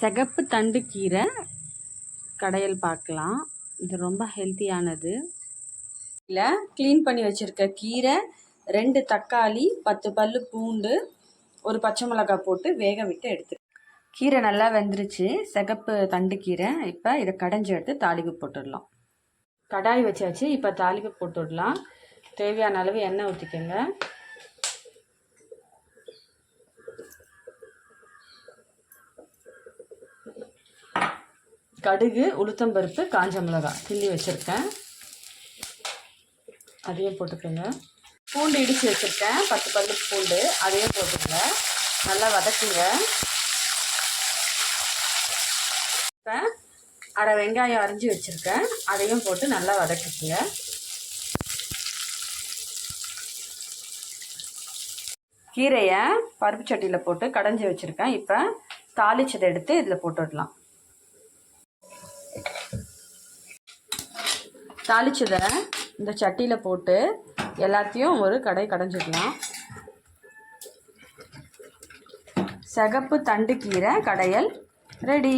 சிகப்பு தண்டு கீரை கடையல் பார்க்கலாம். இது ரொம்ப ஹெல்த்தியானது இல்லை க்ளீன் பண்ணி வச்சுருக்க கீரை ரெண்டு தக்காளி பத்து பல் பூண்டு ஒரு பச்சை மிளகாய் போட்டு வேக விட்டு எடுத்து கீரை நல்லா வெந்துருச்சு. சிகப்பு தண்டு கீரை. இப்போ இதை கடைஞ்சி எடுத்து தாளிப்பு போட்டுடலாம். கடாய் வச்சாச்சு. இப்போ தாளிப்பு போட்டுடலாம். தேவையான அளவு எண்ணெய் ஊற்றிக்கோங்க கடுகு உளுத்தம்பருப்பு காஞ்ச மிளகாய். கிள்ளி வச்சுருக்கேன். அதையும் போட்டுக்கோங்க. பூண்டு இடித்து வச்சுருக்கேன். பத்து பல்லு பூண்டு. அதையும் போட்டுக்கங்க. நல்லா வதக்குங்க. இப்போ அரை வெங்காயம் அரிஞ்சு வச்சுருக்கேன். அதையும் போட்டு நல்லா வதக்குங்க. கீரையை பருப்பு சட்டியில் போட்டு கடைஞ்சி வச்சுருக்கேன். இப்போ தாளிச்சதை எடுத்து இதில் போட்டுடலாம். தாளிச்சதை இந்த சட்டியில் போட்டு எல்லாத்தையும் ஒரு கடை கடைஞ்சிக்கலாம் சிகப்பு தண்டு கீரை கடையல் ரெடி.